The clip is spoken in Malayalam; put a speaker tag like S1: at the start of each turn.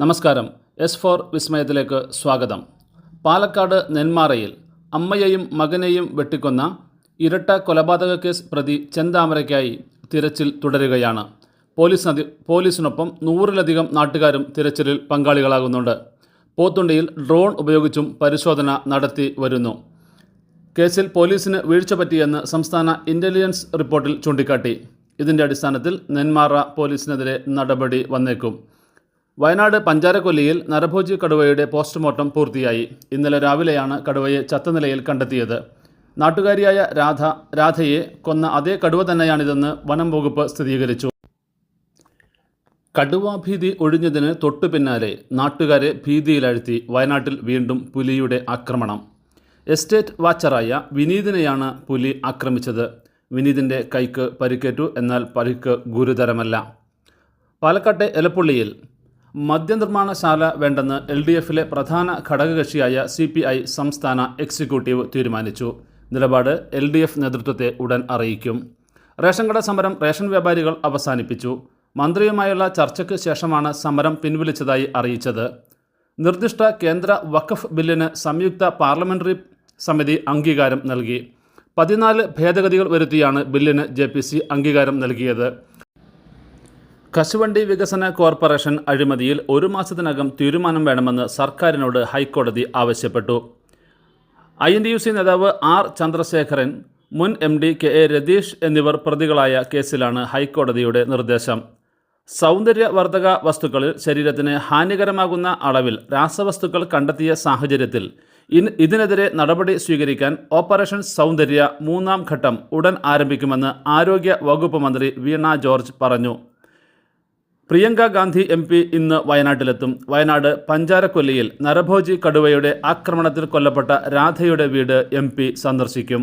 S1: നമസ്കാരം. എസ് ഫോർ വിസ്മയത്തിലേക്ക് സ്വാഗതം. പാലക്കാട് നെന്മാറയിൽ അമ്മയെയും മകനെയും വെട്ടിക്കൊന്ന ഇരട്ട കൊലപാതക കേസ് പ്രതി ചെന്താമരയ്ക്കായി തിരച്ചിൽ തുടരുകയാണ്. പോലീസ് പോലീസിനൊപ്പം നൂറിലധികം നാട്ടുകാരും തിരച്ചിലിൽ പങ്കാളികളാകുന്നുണ്ട്. പോത്തുണ്ടിയിൽ ഡ്രോൺ ഉപയോഗിച്ചും പരിശോധന നടത്തി വരുന്നു. കേസിൽ പോലീസിന് വീഴ്ച പറ്റിയെന്ന് സംസ്ഥാന ഇന്റലിജൻസ് റിപ്പോർട്ടിൽ ചൂണ്ടിക്കാട്ടി. ഇതിന്റെ അടിസ്ഥാനത്തിൽ നെന്മാറ പോലീസിനെതിരെ നടപടി വന്നേക്കും. വയനാട് പഞ്ചാരക്കൊല്ലിയിൽ നരഭോജി കടുവയുടെ പോസ്റ്റ്മോർട്ടം പൂർത്തിയായി. ഇന്നലെ രാവിലെയാണ് കടുവയെ ചത്ത നിലയിൽ കണ്ടെത്തിയത്. നാട്ടുകാരിയായ രാധ രാധയെ കൊന്ന അതേ കടുവ തന്നെയാണിതെന്ന് വനം വകുപ്പ് സ്ഥിരീകരിച്ചു. കടുവാഭീതി ഒഴിഞ്ഞതിന് തൊട്ടു പിന്നാലെ നാട്ടുകാരെ ഭീതിയിലാഴ്ത്തി വയനാട്ടിൽ വീണ്ടും പുലിയുടെ ആക്രമണം. എസ്റ്റേറ്റ് വാച്ചറായ വിനീതിനെയാണ് പുലി ആക്രമിച്ചത്. വിനീതിന്റെ കൈക്ക് പരിക്കേറ്റു എന്നാൽ പരിക്ക് ഗുരുതരമല്ല. പാലക്കാട്ടെ എലപ്പുള്ളിയിൽ മദ്യനിർമ്മാണശാല വേണ്ടെന്ന് എൽ ഡി എഫിലെ പ്രധാന ഘടകകക്ഷിയായ സി പി ഐ സംസ്ഥാന എക്സിക്യൂട്ടീവ് തീരുമാനിച്ചു. നിലപാട് എൽ ഡി എഫ് നേതൃത്വത്തെ ഉടൻ അറിയിക്കും. റേഷൻ കട സമരം റേഷൻ വ്യാപാരികൾ അവസാനിപ്പിച്ചു. മന്ത്രിയുമായുള്ള ചർച്ചയ്ക്ക് ശേഷമാണ് സമരം പിൻവലിച്ചതായി അറിയിച്ചത്. നിർദ്ദിഷ്ട കേന്ദ്ര വഖഫ് ബില്ലിന് സംയുക്ത പാർലമെന്ററി സമിതി അംഗീകാരം നൽകി. പതിനാല് ഭേദഗതികൾ വരുത്തിയാണ് ബില്ലിന് ജെ അംഗീകാരം നൽകിയത്. കശുവണ്ടി വികസന കോർപ്പറേഷൻ അഴിമതിയിൽ ഒരു മാസത്തിനകം തീരുമാനം വേണമെന്ന് സർക്കാരിനോട് ഹൈക്കോടതി ആവശ്യപ്പെട്ടു. I N D U C നേതാവ് ആർ ചന്ദ്രശേഖരൻ മുൻ M D K A Ratheesh എന്നിവർ പ്രതികളായ കേസിലാണ് ഹൈക്കോടതിയുടെ നിർദ്ദേശം. സൗന്ദര്യവർദ്ധക വസ്തുക്കളിൽ ശരീരത്തിന് ഹാനികരമാകുന്ന അളവിൽ രാസവസ്തുക്കൾ കണ്ടെത്തിയ സാഹചര്യത്തിൽ ഇതിനെതിരെ നടപടി സ്വീകരിക്കാൻ ഓപ്പറേഷൻ സൗന്ദര്യ മൂന്നാം ഘട്ടം ഉടൻ ആരംഭിക്കുമെന്ന് ആരോഗ്യ വകുപ്പ് മന്ത്രി വീണ ജോർജ് പറഞ്ഞു. പ്രിയങ്ക ഗാന്ധി എം പി ഇന്ന് വയനാട്ടിലെത്തും. വയനാട് പഞ്ചാരക്കൊല്ലിയിൽ നരഭോജി കടുവയുടെ ആക്രമണത്തിൽ കൊല്ലപ്പെട്ട രാധയുടെ വീട് എം സന്ദർശിക്കും.